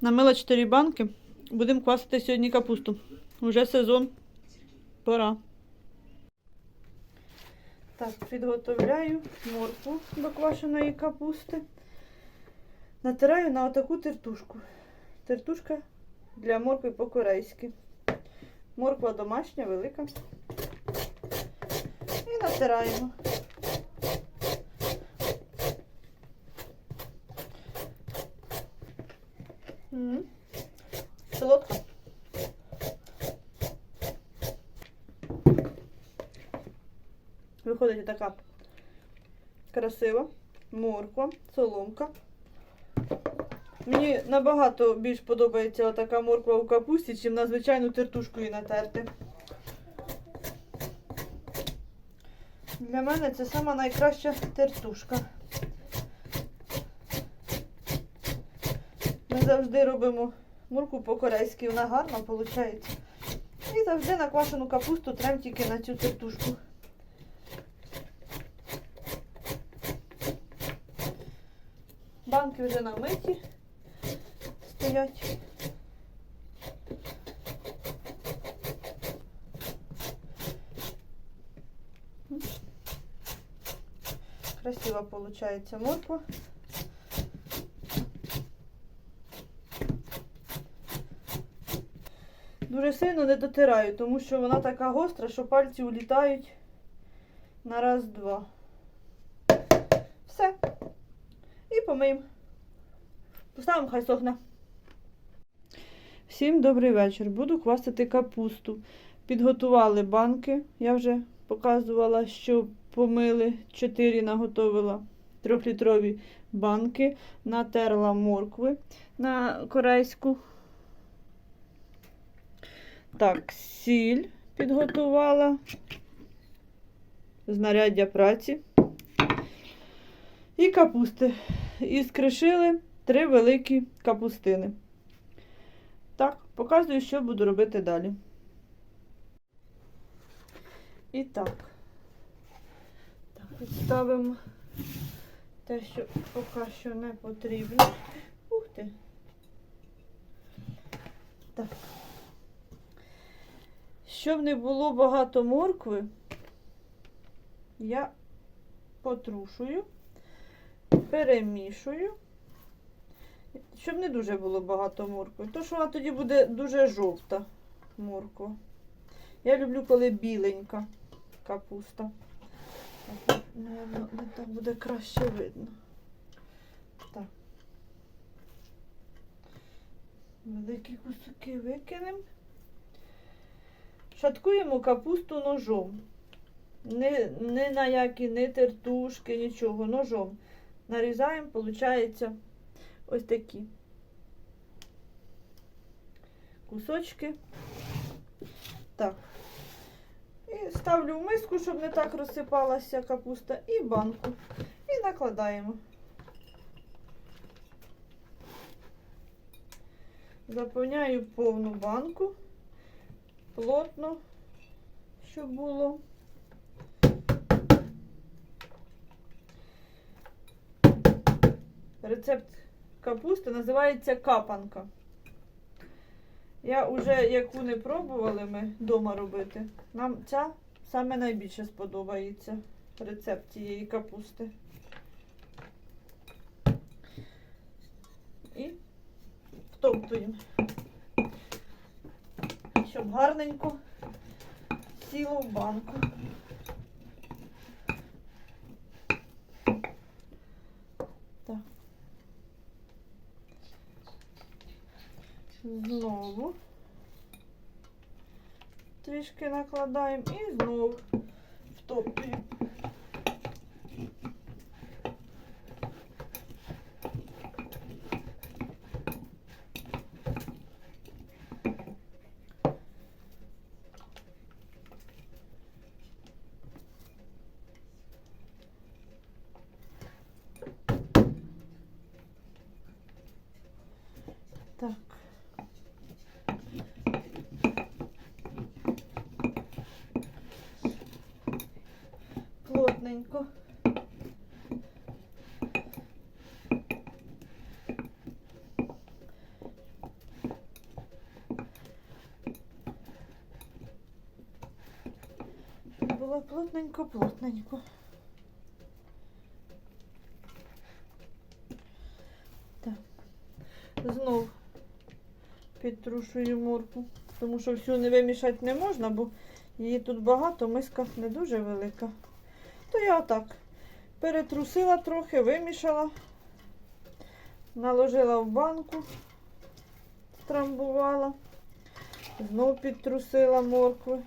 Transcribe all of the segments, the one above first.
Намила 4 банки. Будемо квасити сьогодні капусту. Уже сезон. Пора. Так, підготовляю моркву до квашеної капусти. Натираю на отаку тертушку. Тертушка для моркви по-корейськи. Морква домашня, велика. І натираємо. М. Солодка. Виходить така красива морква, соломка. Мені набагато більш подобається така морква у капусті, чим на звичайну тертушку її натерти. Для мене це сама найкраща тертушка. Ми завжди робимо морку по-корейськи, вона гарна виходить. І завжди на квашену капусту трем тільки на цю тертушку. Банки вже намиті стоять. Красиво получается морква. Дуже сильно не дотираю, тому що вона така гостра, що пальці улітають на раз-два. Все. І помиємо. Поставимо, хай сохне. Всім добрий вечір. Буду квасити капусту. Підготували банки. Я вже показувала, що помили 4 наготовила трьохлітрові банки. Натерла моркви на корейську. Так, сіль підготувала. Знаряддя праці. І капусти. І скришили три великі капустини. Так, показую, що буду робити далі. І так. Так, відставимо те, що поки що не потрібно. Ух ти. Так. Щоб не було багато моркви, я потрушую, перемішую, щоб не дуже було багато моркви. То що вона тоді буде дуже жовта морква. Я люблю, коли біленька капуста. Наверно, не так буде краще видно. Так. Великі куски викинемо. Шаткуємо капусту ножом. Не, не на які, не тертушки, нічого, ножом. Нарізаємо, виходить, ось такі кусочки. Так. І ставлю в миску, щоб не так розсипалася капуста, і банку. І накладаємо. Заповняю повну банку плотно, щоб було. Рецепт капусти називається капанка. Я вже яку не пробували ми вдома робити. Нам ця саме найбільше сподобається рецепт цієї капусти. І втоптуємо щоб гарненько сіло в банку. Так. Знову трішки накладаємо і знову втоплюємо. Так. швидко. Було плотненько, плотненько. Так, знов підтрушую морку, тому що всю не вимішати не можна, бо її тут багато, миска не дуже велика. То я отак перетрусила трохи, вимішала, наложила в банку, трамбувала, знов підтрусила моркви.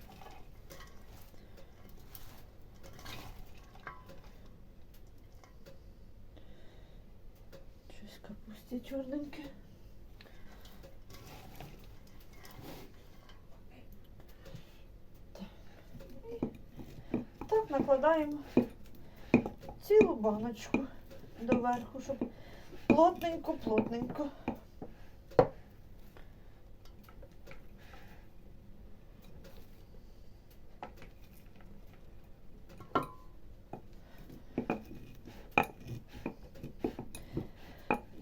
Щось капусті чорненьке. Так, накладаємо цілу баночку доверху, щоб плотненько, плотненько.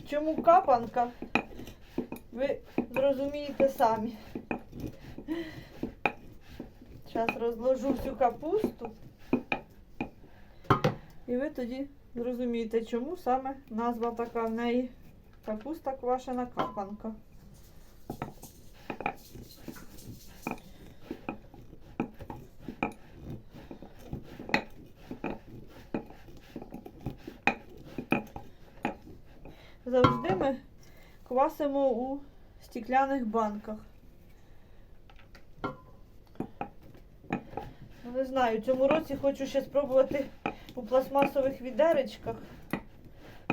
Чому капанка? Ви зрозумієте самі. Зараз розложу всю капусту. І ви тоді зрозумієте, чому саме назва така в неї капуста квашена капанка. Завжди ми квасимо у стікляних банках. Не знаю, цьому році хочу ще спробувати у пластмасових відеречках,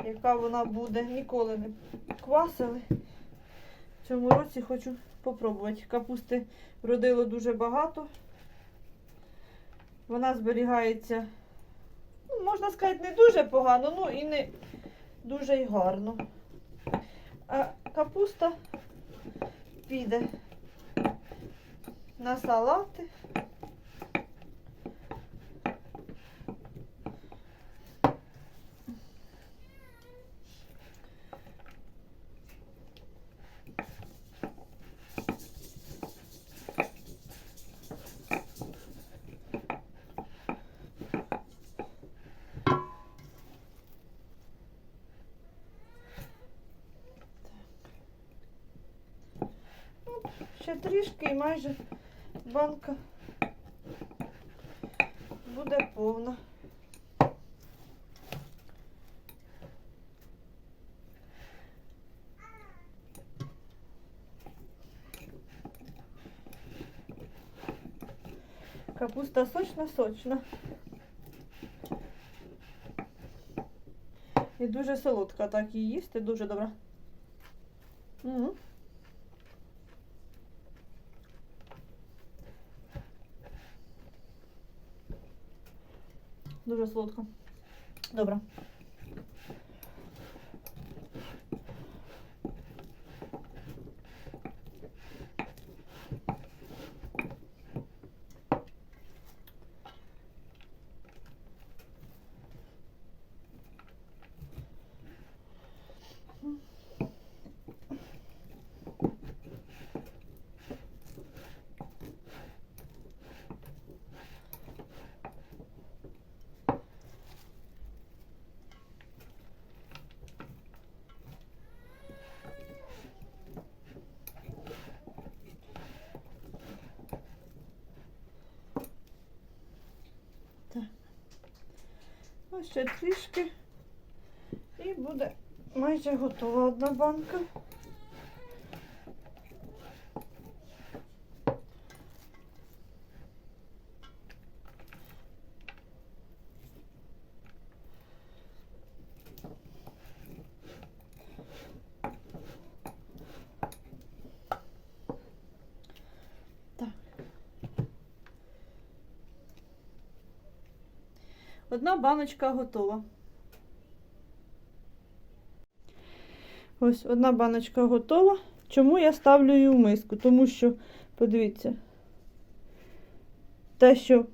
яка вона буде. Ніколи не квасили. В цьому році хочу попробувати. Капусти вродило дуже багато. Вона зберігається, ну, можна сказати, не дуже погано, ну і не дуже й гарно. А капуста піде на салати. Ще трішки і майже банка буде повна. Капуста сочна, сочна. І дуже солодка, так і їсти, дуже добра. Угу. Дуже. Добре. Ось ще трішки. І буде майже готова одна банка. Одна баночка готова. Ось одна баночка готова. Чому я ставлю її в миску? Тому що, подивіться, те, що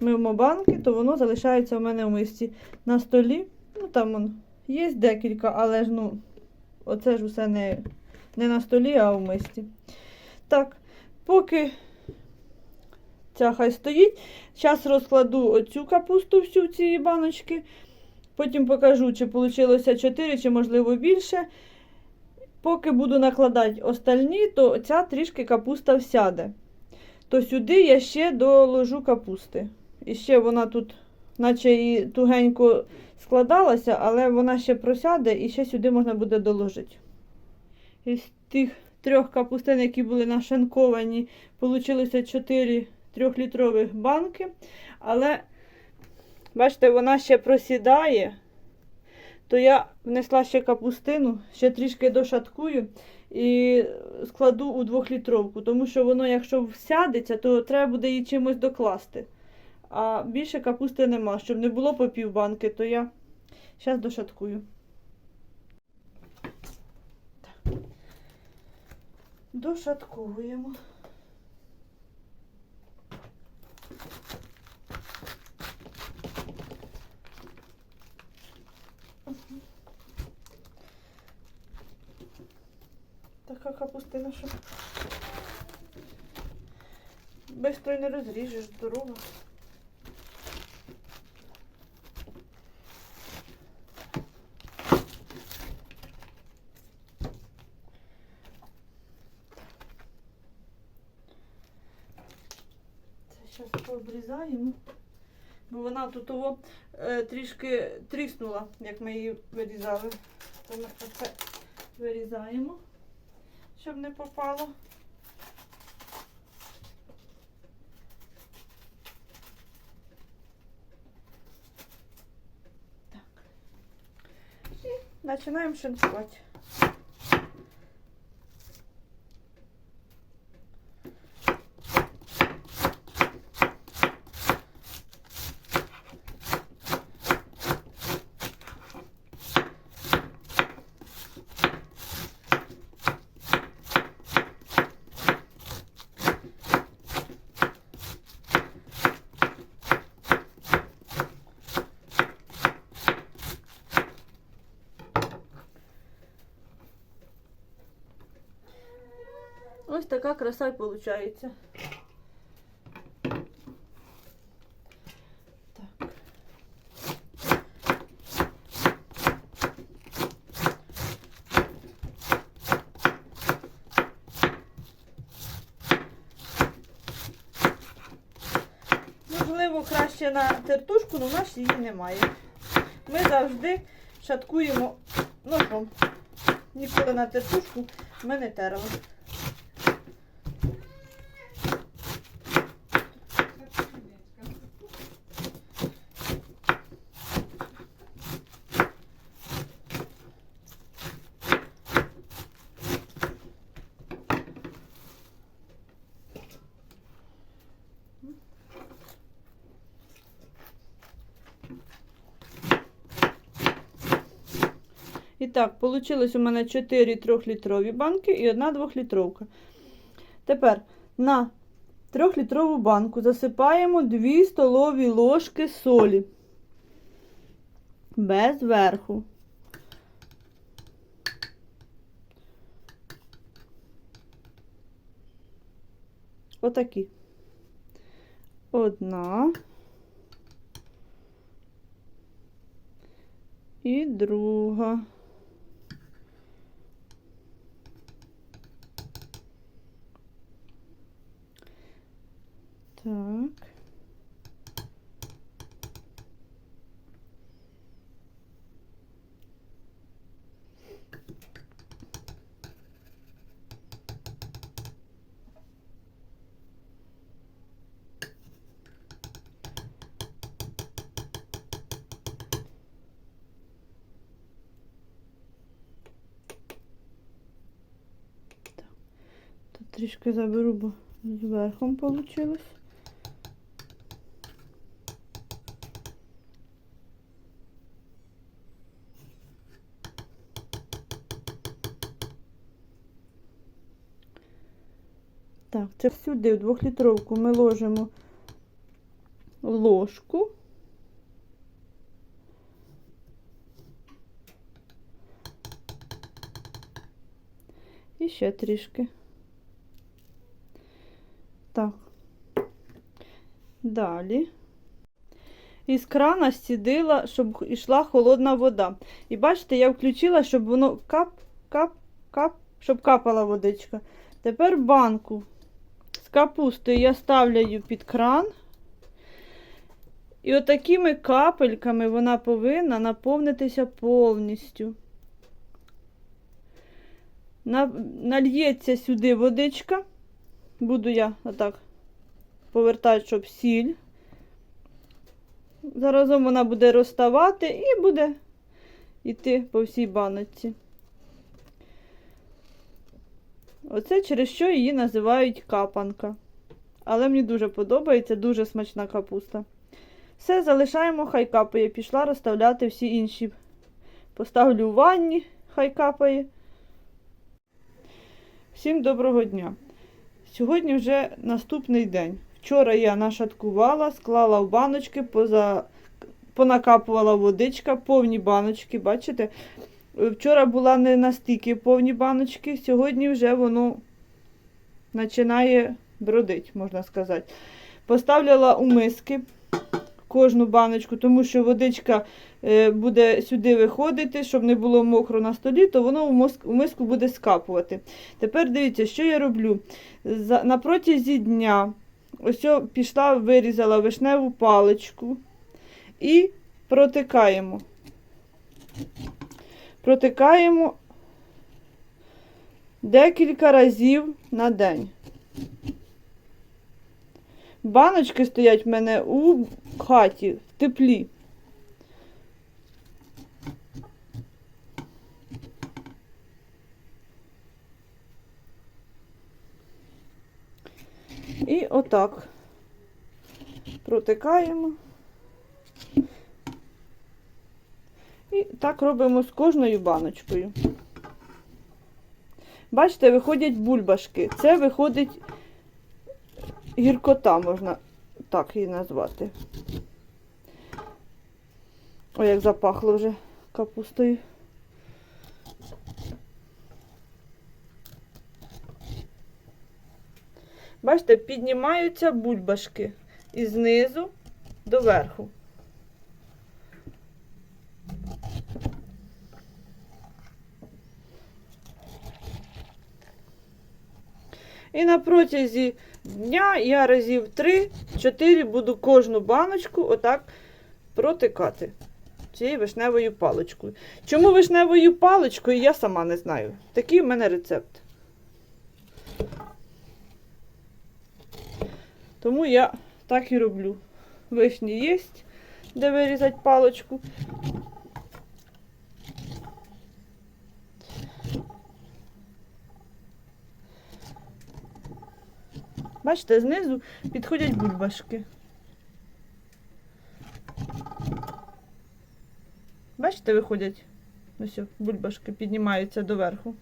мимо банки, то воно залишається у мене в мисці на столі. Ну, там он, є декілька, але ж ну, оце ж усе не, не на столі, а в мисці. Так, поки Ця хай стоїть. Зараз розкладу оцю капусту всю ці баночки. Потім покажу, чи вийшло 4, чи можливо більше. Поки буду накладати остальні, то ця трішки капуста всяде. То сюди я ще доложу капусти. І ще вона тут, наче і тугенько складалася, але вона ще просяде і ще сюди можна буде доложити. Із тих трьох капустин, які були нашинковані, вийшло 4 трьохлітрових банки. Але, бачите, вона ще просідає. То я внесла ще капустину, ще трішки дошаткую і складу у двохлітровку, тому що воно, якщо всядеться, то треба буде її чимось докласти. А більше капусти нема. Щоб не було по пів банки, то я зараз дошаткую. Дошатковуємо. Така капустина, що бистро не розріжеш, здорова. Це зараз пообрізаємо, бо вона тут того е, трішки тріснула, як ми її вирізали. То ми оце вирізаємо щоб не попало. Так. І починаємо шинкувати. Ось така краса виходить. Так. Можливо, краще на тертушку, але в нас її немає. Ми завжди шаткуємо ножом. Ніколи на тертушку ми не терли. І так, вийшло у мене 4 3-літрові банки і одна 2-літровка. Тепер на 3-літрову банку засипаємо 2 столові ложки солі. Без верху. Отакі. Одна. І друга. Так. Тут трішки заберу, бо зверхом вийшло. Так, це сюди в двохлітровку ми ложимо ложку. І ще трішки. Так. Далі. Із крана стідила, щоб йшла холодна вода. І бачите, я включила, щоб воно кап, кап, кап, щоб капала водичка. Тепер банку з капустою я ставляю під кран. І отакими капельками вона повинна наповнитися повністю. На, нальється сюди водичка. Буду я отак повертати, щоб сіль. Заразом вона буде розставати і буде йти по всій баночці. Оце через що її називають капанка. Але мені дуже подобається, дуже смачна капуста. Все, залишаємо, хай капає. Пішла розставляти всі інші. Поставлю у ванні, хай капає. Всім доброго дня. Сьогодні вже наступний день. Вчора я нашаткувала, склала в баночки, поза... понакапувала водичка, повні баночки, бачите? Вчора була не настільки повні баночки, сьогодні вже воно починає бродить, можна сказати. Поставляла у миски кожну баночку, тому що водичка е, буде сюди виходити, щоб не було мокро на столі, то воно у, миску буде скапувати. Тепер дивіться, що я роблю. На протязі дня ось пішла, вирізала вишневу паличку і протикаємо. Протикаємо декілька разів на день. Баночки стоять в мене у хаті в теплі. І отак протикаємо. І так робимо з кожною баночкою. Бачите, виходять бульбашки. Це виходить гіркота, можна так її назвати. Ой, як запахло вже капустою. Бачите, піднімаються бульбашки і знизу до верху. І на протязі дня я разів 3-4 буду кожну баночку отак протикати цією вишневою паличкою. Чому вишневою паличкою, я сама не знаю. Такий в мене рецепт. Тому я так і роблю. Вишні є, де вирізати паличку. Бачите, знизу підходять бульбашки. Бачите, виходять ось бульбашки, піднімаються доверху.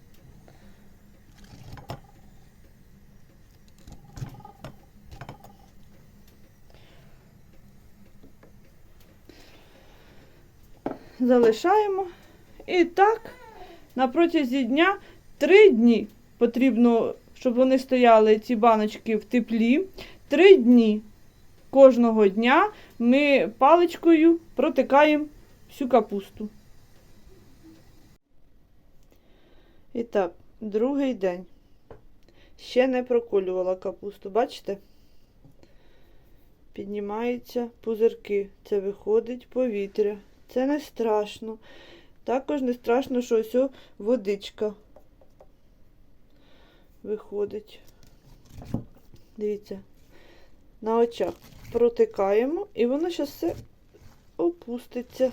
Залишаємо. І так, на протязі дня три дні потрібно, щоб вони стояли, ці баночки в теплі. Три дні кожного дня ми паличкою протикаємо всю капусту. І так, другий день. Ще не проколювала капусту, бачите? Піднімаються пузирки. Це виходить повітря. Це не страшно. Також не страшно, що ось водичка виходить. Дивіться, на очах протикаємо, і воно зараз все опуститься.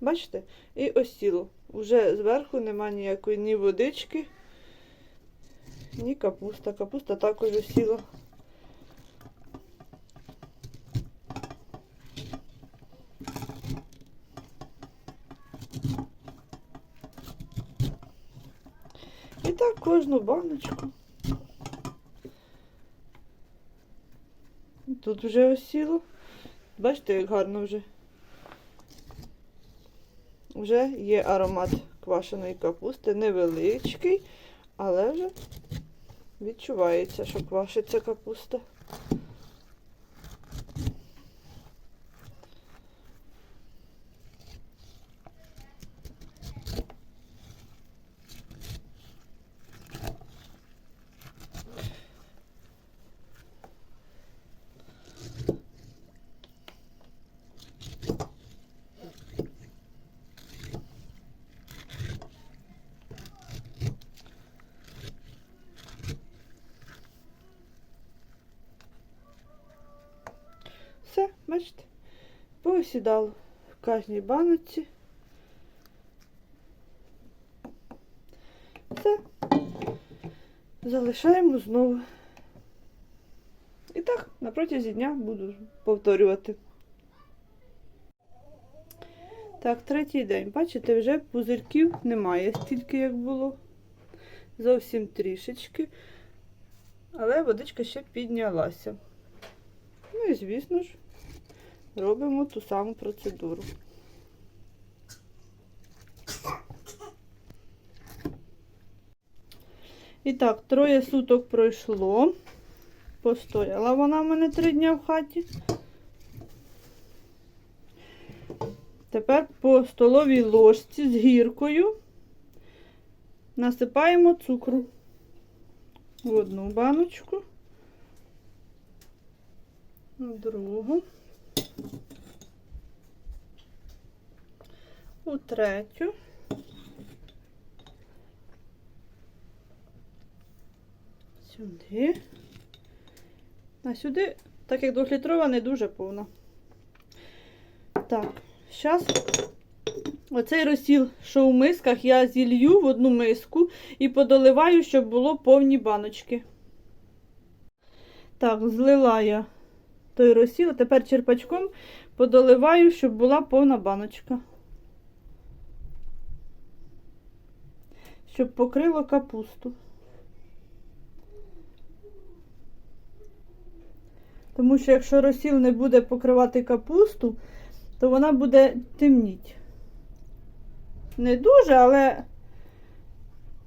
Бачите? І осіло. Уже зверху нема ніякої ні водички, ні капуста. Капуста також осіла. І так кожну баночку. Тут вже осіло. Бачите, як гарно вже. Вже є аромат квашеної капусти, невеличкий, але вже відчувається, що квашиться капуста. Все, бачите, поосідало в кожній баночці. Все. Залишаємо знову. І так, на протязі дня буду повторювати. Так, третій день. Бачите, вже пузирків немає стільки, як було. Зовсім трішечки. Але водичка ще піднялася. Ну і, звісно ж, робимо ту саму процедуру. І так, троє суток пройшло. Постояла вона в мене три дня в хаті. Тепер по столовій ложці з гіркою насипаємо цукру в одну баночку, в другу, у третю. Сюди. А сюди, так як двохлітрова, не дуже повна. Так, зараз оцей розсіл, що у мисках, я зілью в одну миску і подоливаю, щоб було повні баночки. Так, злила я той розсіл, тепер черпачком подоливаю, щоб була повна баночка. Щоб покрило капусту. Тому що якщо розсіл не буде покривати капусту, то вона буде темніть. Не дуже, але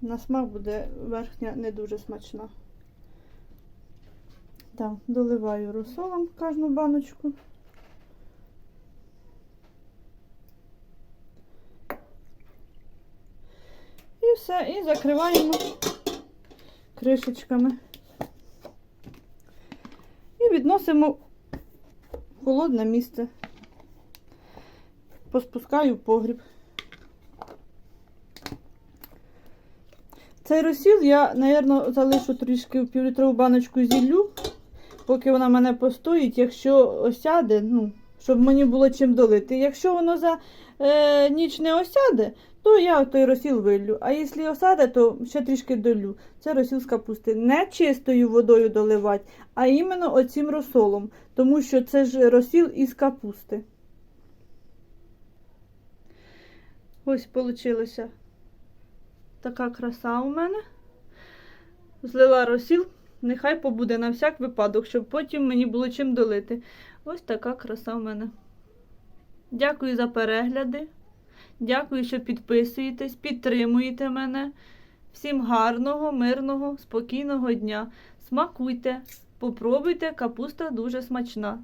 на смак буде верхня не дуже смачна. Так, доливаю розсолом кожну баночку. І все, і закриваємо кришечками. І відносимо в холодне місце. Поспускаю в погріб. Цей розсіл я, напевно, залишу трішки в півлітрову баночку зіллю, поки вона мене постоїть, якщо осяде, ну, щоб мені було чим долити. Якщо воно за е, ніч не осяде, то я той розсіл виллю. А якщо осяде, то ще трішки долю. Це розсіл з капусти. Не чистою водою доливати, а іменно оцим розсолом, тому що це ж розсіл із капусти. Ось вийшла така краса у мене. Злила розсіл, нехай побуде на всяк випадок, щоб потім мені було чим долити. Ось така краса у мене. Дякую за перегляди. Дякую, що підписуєтесь, підтримуєте мене. Всім гарного, мирного, спокійного дня. Смакуйте, попробуйте, капуста дуже смачна.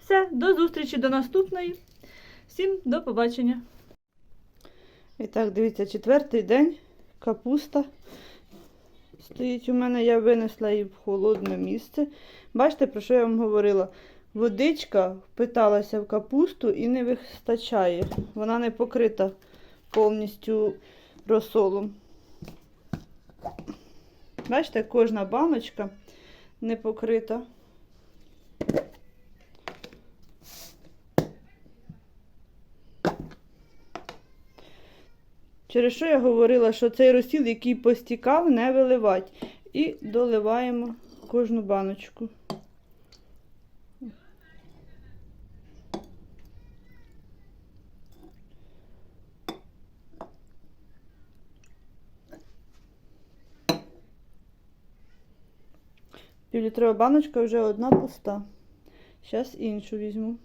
Все, до зустрічі до наступної. Всім до побачення. І так, дивіться, четвертий день капуста стоїть у мене, я винесла її в холодне місце. Бачите, про що я вам говорила? Водичка впиталася в капусту і не вистачає. Вона не покрита повністю розсолом. Бачите, кожна баночка не покрита. Через що я говорила, що цей розсіл, який постікав, не виливати. І доливаємо кожну баночку. Півлітрова баночка вже одна пуста. Зараз іншу візьму.